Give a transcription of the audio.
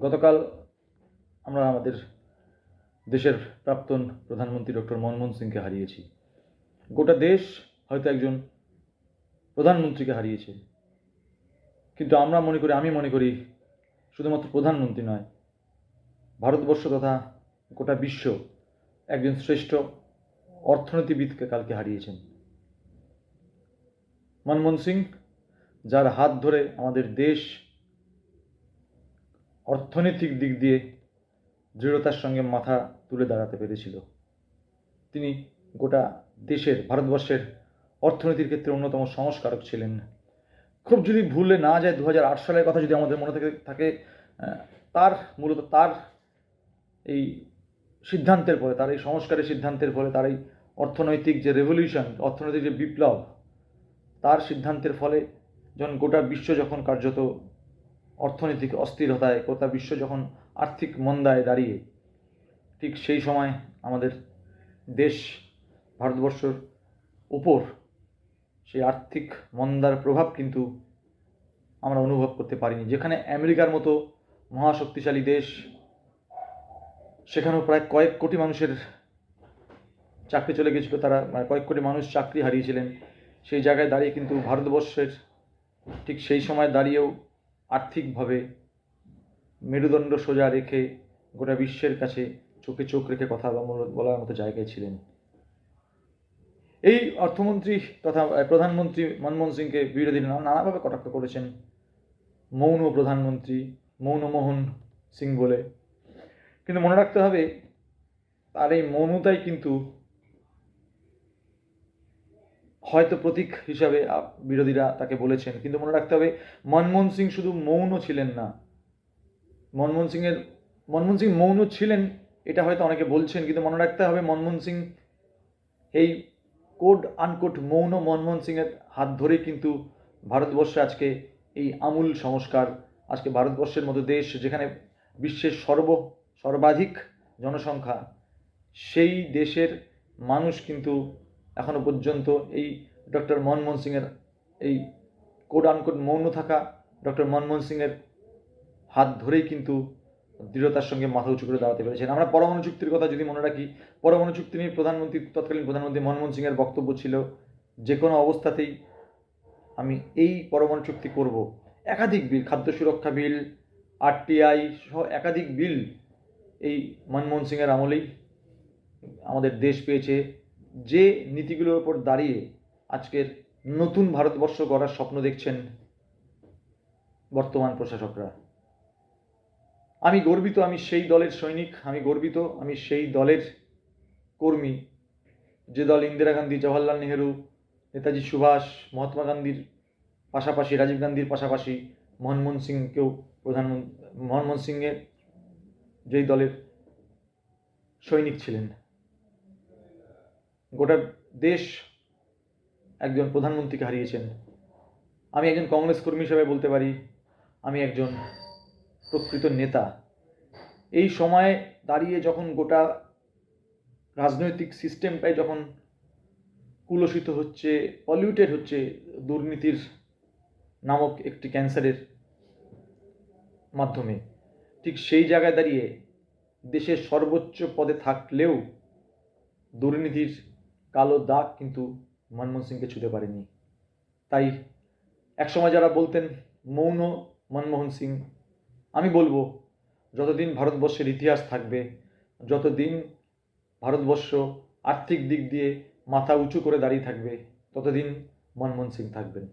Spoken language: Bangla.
গতকাল আমরা আমাদের দেশের প্রাক্তন প্রধানমন্ত্রী ডক্টর মনমোহন সিংকে হারিয়েছি। গোটা দেশ হয়তো একজন প্রধানমন্ত্রীকে হারিয়েছে। কিন্তু আমরা মনে করি, আমি মনে করি শুধুমাত্র প্রধানমন্ত্রী নয়, ভারতবর্ষ তথা গোটা বিশ্ব একজন শ্রেষ্ঠ অর্থনীতিবিদকে কালকে হারিয়েছেন। মনমোহন সিং, যার হাত ধরে আমাদের দেশ অর্থনৈতিক দিক দিয়ে দৃঢ়তার সঙ্গে মাথা তুলে দাঁড়াতে পেরেছিল। তিনি গোটা দেশের, ভারতবর্ষের অর্থনীতির ক্ষেত্রে অন্যতম সংস্কারক ছিলেন। খুব যদি ভুলে না যায় দু সালের কথা যদি আমাদের মনে থেকে থাকে তার মূলত তার এই সিদ্ধান্তের ফলে, তার এই সংস্কারের সিদ্ধান্তের ফলে, তার এই অর্থনৈতিক যে রেভলিউশন অর্থনৈতিক যে বিপ্লব, তার সিদ্ধান্তের ফলে যখন গোটা বিশ্ব যখন কার্যত অর্থনৈতিক অস্থিরতায় গোটা বিশ্ব যখন আর্থিক মন্দায় দাঁড়িয়ে, ঠিক সেই সময় আমাদের দেশ ভারতবর্ষের উপর সেই আর্থিক মন্দার প্রভাব কিন্তু আমরা অনুভব করতে পারিনি। যেখানে আমেরিকার মতো মহাশক্তিশালী দেশ, সেখানেও প্রায় কয়েক কোটি মানুষের চাকরি চলে গেছিল, তারা মানে কয়েক কোটি মানুষ চাকরি হারিয়েছিলেন। সেই জায়গায় দাঁড়িয়ে কিন্তু ভারতবর্ষের ঠিক সেই সময় দাঁড়িয়েও আর্থিকভাবে মেরুদণ্ড সোজা রেখে গোটা বিশ্বের কাছে চোখে চোখ রেখে কথা বলার- মতো জায়গায় ছিলেন। এই অর্থমন্ত্রী তথা প্রধানমন্ত্রী মনমোহন সিংকে বিরোধীরা নানা- নানাভাবে কটাক্ষ করেছেন। মৌন প্রধানমন্ত্রী, মৌনমোহন সিং বলে। কিন্তু মনে রাখতে হবে, তার এই মৌনতাই কিন্তু হয়তো প্রতীক হিসাবে বিরোধীরা তাকে বলেছেন, কিন্তু মনে রাখতে হবে, মনমোহন সিং শুধু মৌন ছিলেন না। মনমোহন সিংয়ের, মনমোহন সিং মৌন ছিলেন, এটা হয়তো অনেকে বলছেন, কিন্তু মনে রাখতে হবে মনমোহন সিং এই কোড আনকোট মৌন মনমোহন সিংয়ের হাত ধরেই কিন্তু ভারতবর্ষে আজকে এই আমূল সংস্কার, আজকে ভারতবর্ষের মতো দেশ যেখানে বিশ্বের সর্ব, সর্বাধিক জনসংখ্যা, সেই দেশের মানুষ কিন্তু এখনও পর্যন্ত এই ডক্টর মনমোহন সিংয়ের এই কোড আনকোট মৌন থাকা ডক্টর মনমোহন সিংয়ের হাত ধরেই কিন্তু দৃঢ়তার সঙ্গে মাথা উঁচু করে দাঁড়াতে পেরেছেন। আমরা পরমাণু চুক্তির কথা যদি মনে রাখি, পরমাণু চুক্তি নিয়ে প্রধানমন্ত্রী, তৎকালীন প্রধানমন্ত্রী মনমোহন সিংয়ের বক্তব্য ছিল, যে কোনো অবস্থাতেই আমি এই পরমাণু চুক্তি করব। একাধিক বিল, খাদ্য সুরক্ষা বিল আরটিআই সহ একাধিক বিল এই মনমোহন সিংয়ের আমলেই আমাদের দেশ পেয়েছে। যে নীতিগুলোর উপর দাঁড়িয়ে আজকের নতুন ভারতবর্ষ গড়ার স্বপ্ন দেখছেন বর্তমান প্রশাসকরা। আমি গর্বিত আমি সেই দলের সৈনিক, আমি গর্বিত আমি সেই দলের কর্মী। যে দল ইন্দিরা গান্ধী, জওয়াহরলাল নেহেরু, নেতাজি সুভাষ, মহাত্মা গান্ধীর পাশাপাশি, রাজীব গান্ধীর পাশাপাশি, মনমোহন সিংকেও প্রধানমন্ত্রী, মনমোহন সিংয়ের যেই দলের সৈনিক ছিলেন। গোটা দেশ একজন প্রধানমন্ত্রীকে হারিয়েছেন। আমি একজন কংগ্রেস কর্মী হিসাবে বলতে পারি, আমি একজন প্রকৃত নেতা। এই সময়ে দাঁড়িয়ে যখন গোটা রাজনৈতিক সিস্টেমটাই যখন কুলসিত হচ্ছে, পলিউটেড হচ্ছে, দুর্নীতির নামক একটি ক্যান্সারের মাধ্যমে, ঠিক সেই জায়গায় দাঁড়িয়ে দেশের সর্বোচ্চ পদে থাকলেও দুর্নীতির কালো দাগ কিন্তু মনমোহন সিংকে ছুতে পারেনি। তাই একসময় যারা বলতেন, মৌন মনমোহন সিং, আমি বলব, যতদিন ভারতবর্ষের ইতিহাস থাকবে, যতদিন ভারতবর্ষ আর্থিক দিক দিয়ে মাথা উঁচু করে দাঁড়িয়ে থাকবে, ততদিন মনমোহন সিং থাকবেন।